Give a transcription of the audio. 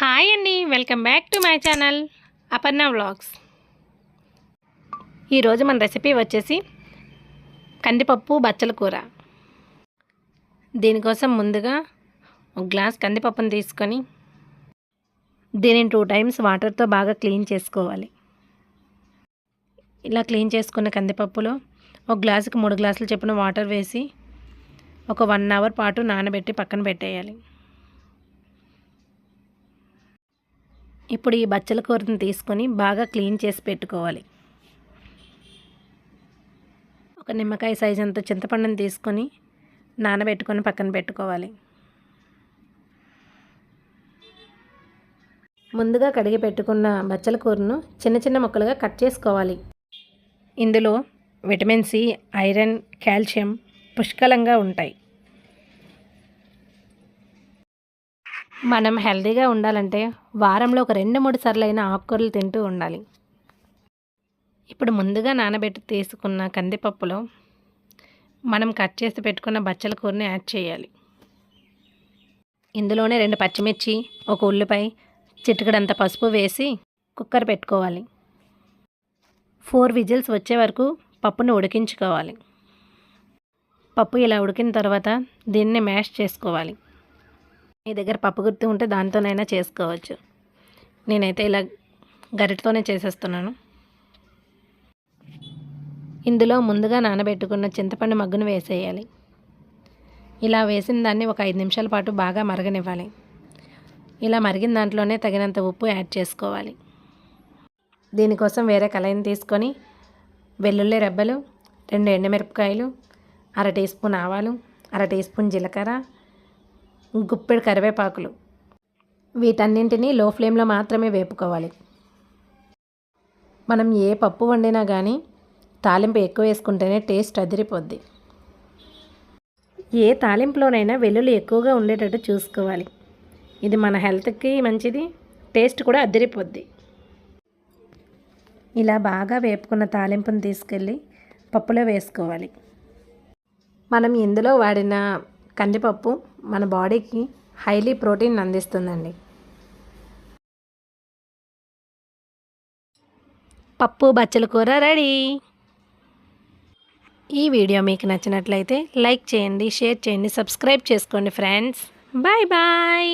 Hi అండి welcome back to my channel Aparna vlogs. ఈరోజు మన రెసిపీ వచ్చేసి కందిపప్పు బచ్చల కూర. దీనికోసం ముందుగా ఒక గ్లాస్ కందిపప్పును తీసుకొని దీనిని టూ టైమ్స్ వాటర్తో బాగా క్లీన్ చేసుకోవాలి. ఇలా క్లీన్ చేసుకున్న కందిపప్పులో ఒక గ్లాసుకి మూడు గ్లాసులు చొప్పున వాటర్ వేసి ఒక వన్ అవర్ పాటు నానబెట్టి పక్కన పెట్టేయాలి. ఇప్పుడు ఈ బచ్చల కూరని తీసుకొని బాగా క్లీన్ చేసి పెట్టుకోవాలి. ఒక నిమ్మకాయ సైజ్ అంత చింతపండుని తీసుకొని నానబెట్టుకొని పక్కన పెట్టుకోవాలి. ముందుగా కడిగి పెట్టుకున్న బచ్చల కూరను చిన్న చిన్న ముక్కలుగా కట్ చేసుకోవాలి. ఇందులో విటమిన్ సి ఐరన్ కాల్షియం పుష్కలంగా ఉంటాయి. మనం హెల్దీగా ఉండాలంటే వారంలో ఒక రెండు మూడు సార్లైన ఆకుకూరలు తింటూ ఉండాలి. ఇప్పుడు ముందుగా నానబెట్టి తీసుకున్న కందిపప్పులో మనం కట్ చేసి పెట్టుకున్న బచ్చల కూరని యాడ్ చేయాలి. ఇందులోనే రెండు పచ్చిమిర్చి ఒక ఉల్లిపాయ చిటికడంత పసుపు వేసి కుక్కర్ పెట్టుకోవాలి. ఫోర్ విజిల్స్ వచ్చే వరకు పప్పుని ఉడికించుకోవాలి. పప్పు ఇలా ఉడికిన తర్వాత దీన్ని మ్యాష్ చేసుకోవాలి. మీ దగ్గర పప్పు గుర్తు ఉంటే దాంతోనైనా చేసుకోవచ్చు. నేనైతే ఇలా గరిటతోనే చేసేస్తున్నాను. ఇందులో ముందుగా నానబెట్టుకున్న చింతపండు మగ్గును వేసేయాలి. ఇలా వేసిన దాన్ని ఒక ఐదు నిమిషాల పాటు బాగా మరగనివ్వాలి. ఇలా మరిగిన దాంట్లోనే తగినంత ఉప్పు యాడ్ చేసుకోవాలి. దీనికోసం వేరే కళాయిని తీసుకొని వెల్లుల్లి రెబ్బలు రెండు ఎండుమిరపకాయలు అర టీ స్పూన్ ఆవాలు అర టీ స్పూన్ జీలకర్ర గుప్పెడు కరివేపాకులు. వీటన్నింటినీ లో ఫ్లేమ్లో మాత్రమే వేపుకోవాలి. మనం ఏ పప్పు వండినా కానీ తాలింపు ఎక్కువ వేసుకుంటేనే టేస్ట్ అదిరిపోద్ది. ఏ తాలింపులోనైనా వెల్లుల్లి ఎక్కువగా ఉండేటట్టు చూసుకోవాలి. ఇది మన హెల్త్కి మంచిది టేస్ట్ కూడా అదిరిపోద్ది. ఇలా బాగా వేపుకున్న తాలింపును తీసుకెళ్ళి పప్పులో వేసుకోవాలి. మనం ఇందులో వాడిన కందిపప్పు మన బాడీకి హైలీ ప్రోటీన్ అందిస్తుందండి. పప్పు బచ్చల కూర రెడీ. ఈ వీడియో మీకు నచ్చినట్లయితే లైక్ చేయండి షేర్ చేయండి సబ్స్క్రైబ్ చేసుకోండి ఫ్రెండ్స్. Bye bye.